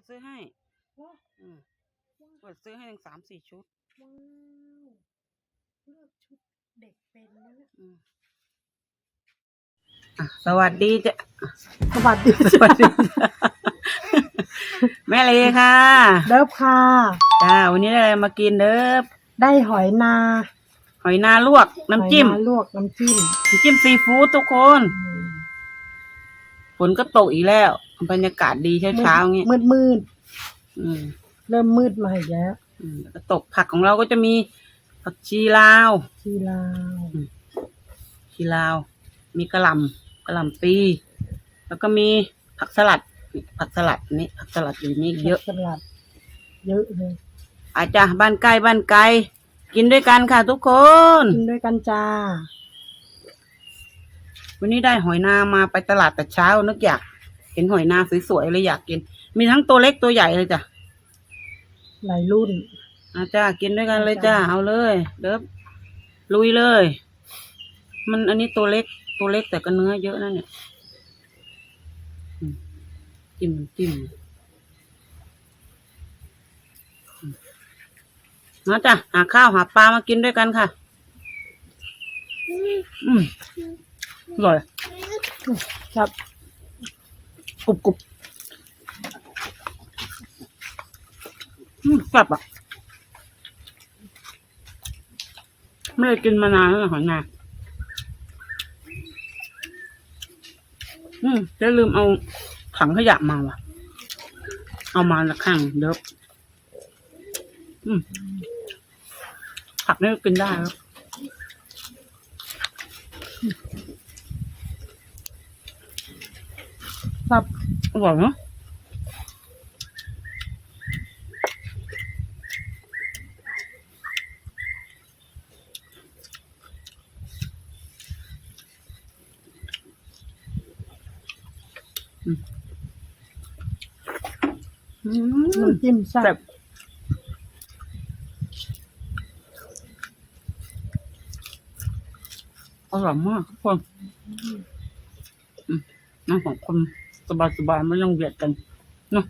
ก็ซื้อให้ว้าวอืมเปิดซื้อให้ทั้งสามสี่ชุด ว้าว เลือกชุดเด็กเป็นนะเนี่ยอืมอะสวัสดีจ้ะ สวัสดีสวัสดีจ้ะแม่เลค่ะเลิฟค่ะ จ้าวันนี้ได้อะไรมากินเด้อได้หอยนาหอยนาลวกน้ำจิ้มหอยนาลวกน้ำจิ้มน้ำจิ้มซีฟู้ดทุกคนอืมฝนก็ตกอีกแล้ว บรรยากาศดีเช้าเช้าๆอย่างงี้มืดมืดอืมๆเริ่มมืดมาอีกแล้วอืมแล้วก็ตกผักของเราก็จะมีผักชีลาวทีลาวชีลาว มีกระหล่ำกระหล่ำปี แล้วก็มีผักสลัดนี่ผักสลัดนี่ผักสลัดอยู่นี่เยอะสลัด เยอะเลยอาจจะบ้านใกล้บ้านไกล กินด้วยกันค่ะทุกคน กินด้วยกันจ้าวันนี้ได้หอยนามาไปตลาดแต่เช้านึกอยากเห็นหอยนาสวยๆเลยอยากกิน มีทั้งตัวเล็กตัวใหญ่เลยจ้ะหลายรุ่นอาจ้ากินด้วยกันเลยจ้าจ้ะเอาเลยเด้อลุยเลย มันอันนี้ตัวเล็กตัวเล็กแต่ก็เนื้อเยอะนะเนี่ยอืมจิ้มจิ้มอืมมาจ้ะหาข้าวหาปลามากินด้วยกันค่ะ อืมอร่อยครับ กรุบกรุบอืมแซ่บอะ ไม่ได้กินมานานแล้วหอยนาอืมจะลืมเอาถังขยะมาว่ะ เอามาละข้างเดี๋ยวอืมผักนี่ก็กินได้แล้ว ครับอร่อยเนาะอืมอืมน้ำจิ้มแซ่แบบบอร่อยมากทุกคนอืมนั่งสองคน สบายๆไม่ต้องเบียดกันเนาะ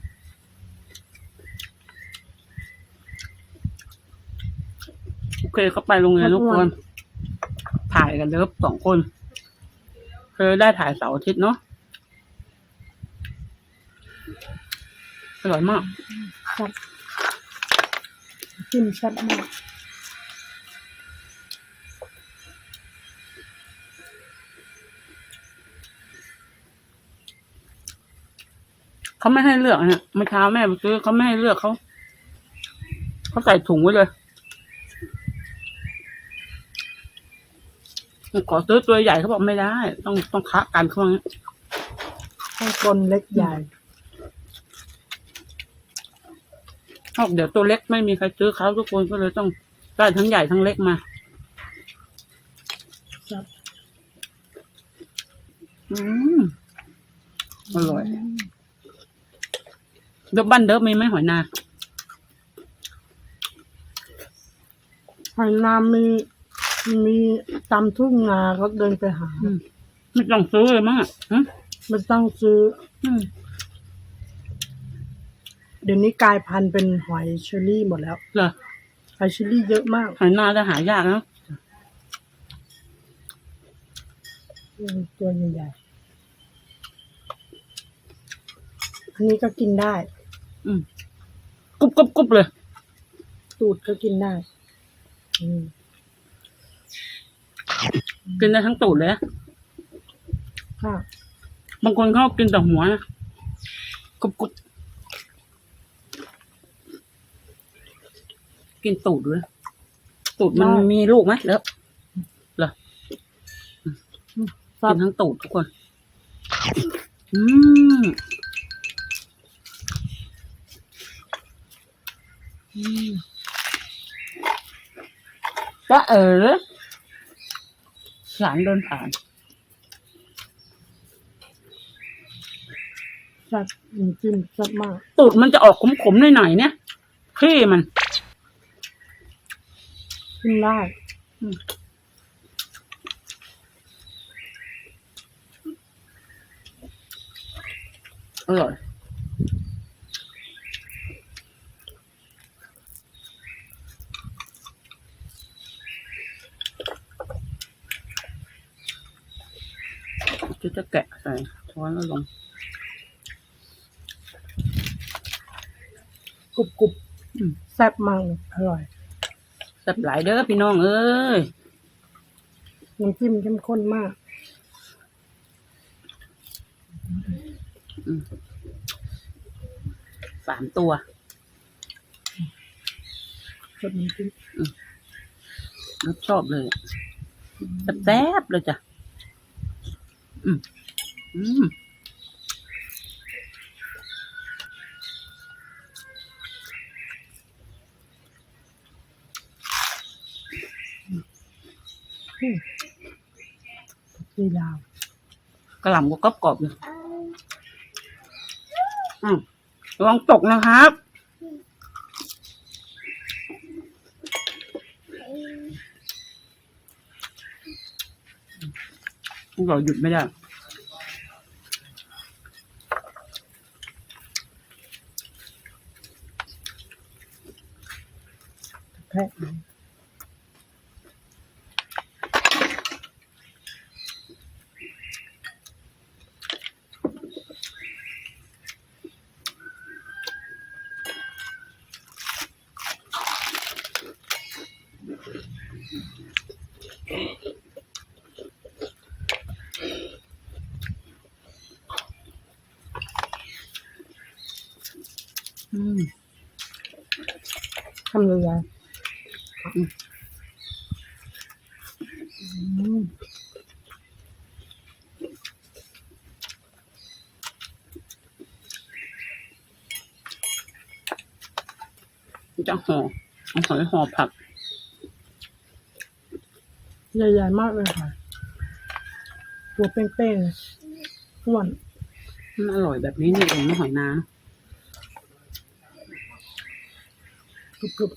โอเคก็ไปโรงเรียนทุกคน ถ่ายกันเลิฟสองคนเคยได้ถ่ายเสาร์อาทิตย์เนาะอร่อยมากครับน้ำจิ้มแซ่บมาก เขาไม่ให้เลือกเนี่ยเมื่อเช้าแม่ไปซื้อเขาไม่ให้เลือกเขาเขาใส่ถุงไว้เลยขอซื้อตัวใหญ่เขาบอกไม่ได้ ต้องต้องคะกันเขาว่างั้นข้างบนเล็กใหญ่เขาบอกเดี๋ยวตัวเล็กไม่มีใครซื้อเขาทุกคนก็เลยต้องได้ทั้งใหญ่ทั้งเล็กมาครับอืมอร่อย เดิบบ้านเดิบมีไหมหอยนาหอยนางมีมีตามทุ่งนาเขาเดินไปหา อืมไม่ต้องซื้อเลยมั้งอะฮะไม่ต้องซื้อ อืมเดี๋ยวนี้กลายพันธุ์เป็นหอยเชอรี่หมดแล้ว เหรอหอยเชอรี่เยอะมากหอยนาจะหายากเนอะตัวใหญ่ๆอันนี้ก็กินได้ อืมกรุบกรุบกรุบเลย ตูดก็กินได้อืมกินได้ทั้งตูดเลยอะค่ะ บางคนเขากินแต่หัวนะกรุบกรุบกินตูดเลยตูดมันได้ มีลูกไหมเลิฟเหรอครักิบนทั้งตูดทุกคน อืม อืม ก็เออหลานเดินผ่านแซ่บน้ำจิ้มแซ่บมากตูดมันจะออกขมๆหน่อยๆเนี่ยขี้มันกินได้อร่อย จะจะแกะใส่ช้อนแล้วลงกรุบกรุบอืมแซ่บมากเลยอร่อย แซ่บหลายเด้อพี่น้องเอ้ยน้ำจิ้มเข้มข้นมากสามตัวสดน้ำจิ้ม รสชอบเลยอะแซ่บๆเลยจ้ะ อืมอืมดีลาวกระหล่ำก็กรอบๆอยู่อืมระวังตกนะครับ เราหยุดไม่ได้แพะ อืม ทำยังไงอืมจะห่อเอาหอยห่อผัก ใหญ่ๆมากเลยค่ะ ตัวเป้งๆเลยอ้วนมันอร่อยแบบนี้นี่เองนะหอยนา กรุบ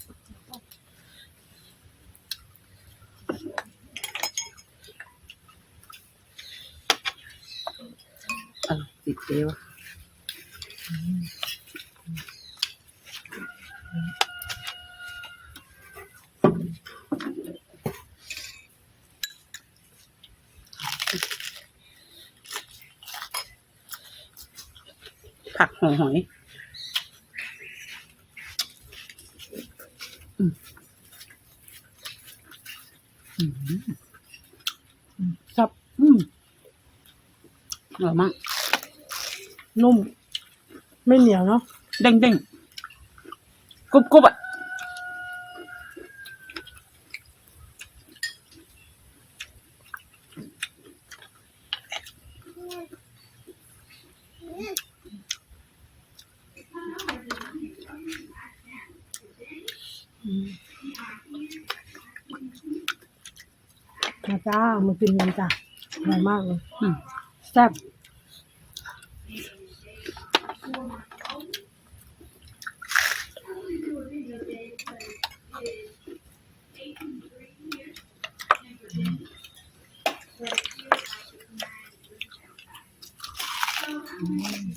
อร่อยติดเจวะผักห่อหอย อืมอืม ๆสับ อืมอร่อยมาก นุ่ม ไม่เหนียวเนาะเด้งเด้งกรุบกรุบอะมาจ้ามากินกันจ้ะอร่อยมากเลยอืมแซ่บ Mm.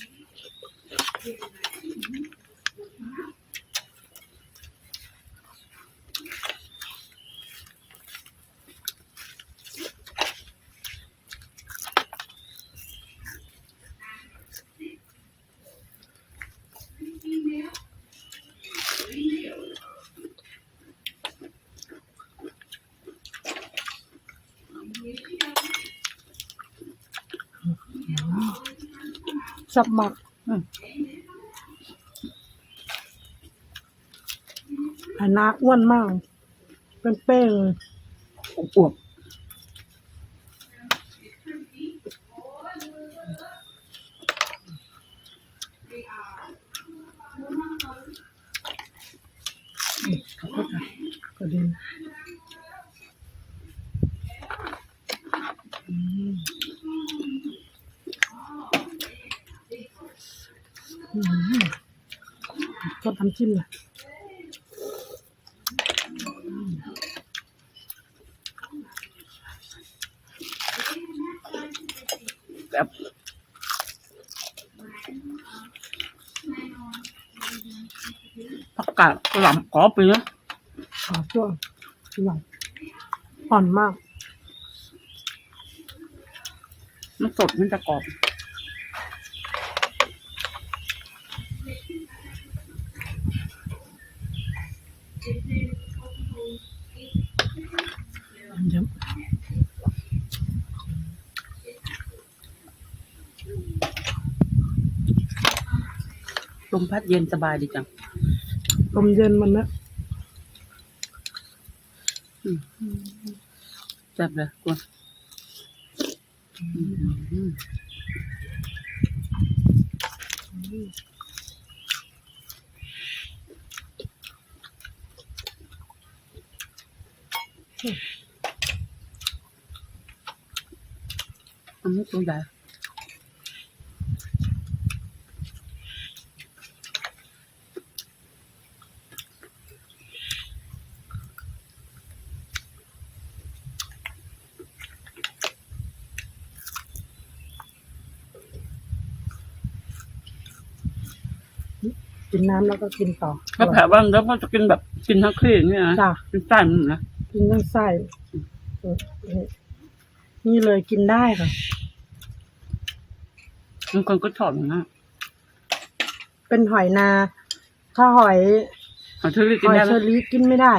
สับหมักอืมอันนาอ้วนมาก เป็นเป้งเลยอวบ ขอโทษค่ะก็ดีอืมอืมก็ทำ จิ้มเลยแบบผักกาดกระหล่ำกรอบไปเนอะขอตัวหลังอ่อนมาก มันสดมันจะกรอบ เดี๋ยว ล มพัดเย็นสบายดีจัง ลมเย็นมันนะแซ่บเลยกลัวอืมอันนี้ตัวใหญ่ นน้ำแล้วก็กินต่อถ้าแผลบ้างแล้วก็จะกินแบบกินทั้งครีมเนี่ยนะจ้ะกินไส้มันนะกินทั้งไส้นี่เลยกินได้ค่ะ บางคนก็ชอบอย่างนั้นเป็นหอยนา ถ้าหอยหอยเชอรี่หกินอยได้ไหเชมอรี่กินไม่ได้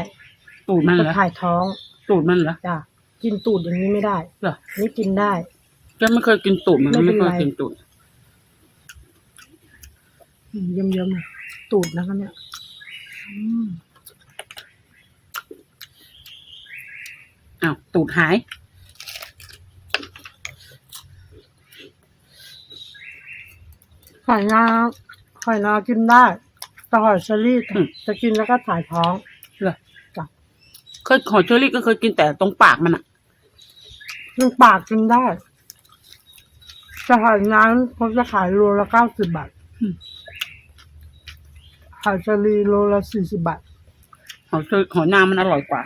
ตูดมันจะเหรอถ่ายท้องตูดมันเหรอจ้ะกินตูดอย่างนี้ไม่ได้ เหรอนี่กินได้ แกไม่เคยกินตูดมันไม่เป็ไม่นเคยไร กินตูด อืมเยิ้มๆหน่อย ตูดนะคะเนี่ยอืมอ้าวตูดหาย หอยนาหอยนากินได้แต่หอยเชอรี่อืม จะกินแล้วก็ถ่ายท้อง เหรอจ้ะ เคยหอยเชอรี่ก็เคยกินแต่ตรงปากมันอะซึ่งปากกินได้แต่หอยน้ำเขาจะขายโลละเก้าสิบบาท หอยเชอรี่โลละสี่สิบบาทหอยเชอหอยนางมันอร่อยกว่า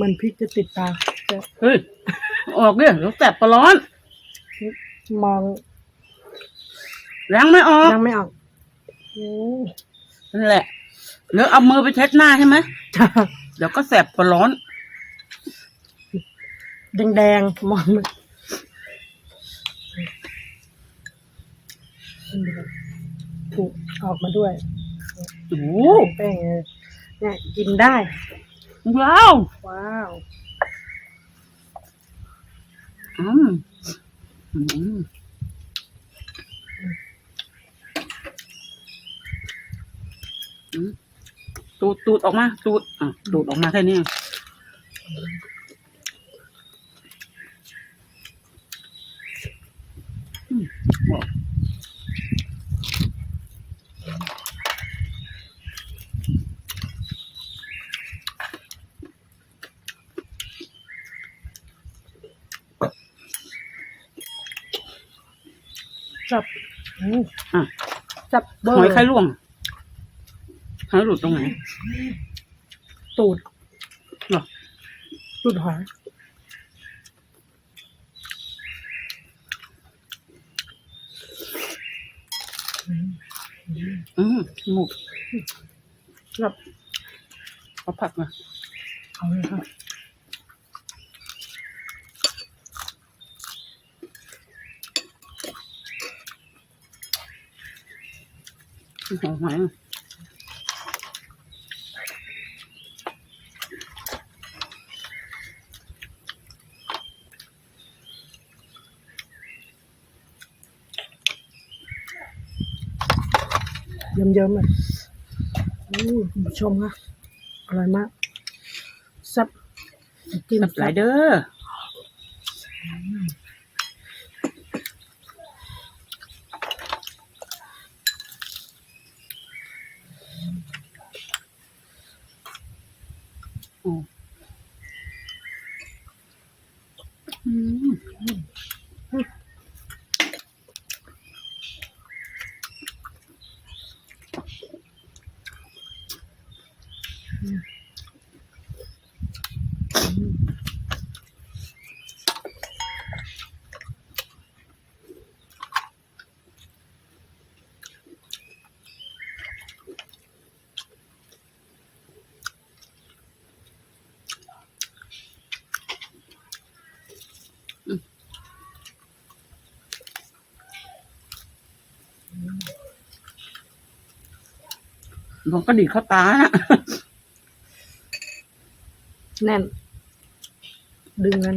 มันพริกจะติดตาจะเฮ้ย ออกเนี่ยแล้วแสบปลาร้อน มองล้างไม่ออก ยังไม่ออกโอ้นั่นแหละ แล้วเอามือไปเช็ดหน้าใช่ไหม จ้า เดี๋ยวก็แสบปลาร้อน แดงๆมองมันถูกออกมาด้วยโอ้โหแป้งเออเนี่ยกินได้ ว้าว ว้าวอืมอืมอืมตูดตูดออกมา ตูดอะตูดออกมาแค่นี้ จับอืมอะจับเบอหอยร์ไข่ร่วงหอยหลุดตรงไหน ตูดเหรอตูดหอยอืมหมูกจับเอาผักมาเอาเลยค่ะ หอยหอยเยิ้มๆเลยโอ้คุณผู้ชมค่ะอร่อยมากซับกิน สับหลายเด้อ อ๋ออืม อ มันก็ดีดเข้าตานะแน่น ดึงนั้น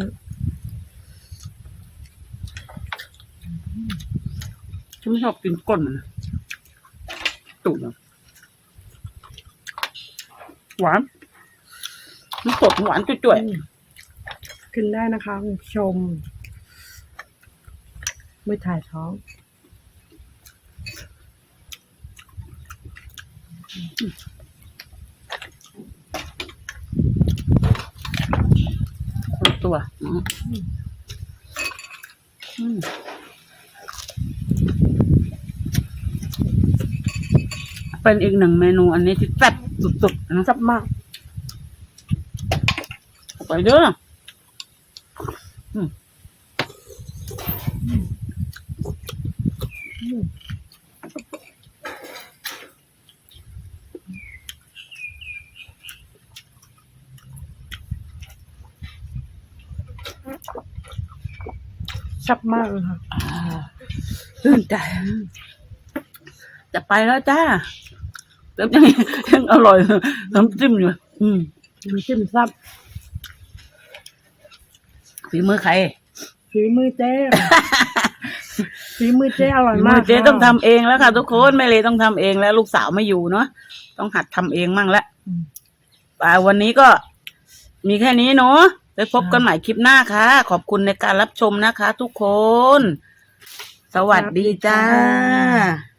ฉันไม่ชอบกินก้นมันตุ่นหวานมันสดหวานจุ่ยกินได้นะคะคุณผู้ชม ไม่ถ่ายท้อง คนตัวอืมอืมเป็นอีกหนึ่งเมนูอันนี้ที่แซ่บสุดๆนะจับมาก ไปเด้ออืม ชับมากเลยค่ะชื่นใจจะไปแล้วจ้าแล้วยังยังอร่อยน้ำจิ้มอยู่อืมน้ำจิ้มซับฝีมือใครฝีมือเจ๊ฝีมือเจ๊อร่อยฝีมามืกอเจ๊ต้องทำเองแล้วค่ะทุกคนแม่เลยต้องทำเองแล้ว ลูกสาวไม่อยู่เนาะต้องหัดทำเองมั่งละอืมป่าวันนี้ก็มีแค่นี้เนาะ ไปพบกันใหม่คลิปหน้าค่ะ ขอบคุณในการรับชมนะคะ ทุกคน สวัสดีจ้าสวัสดีจ้า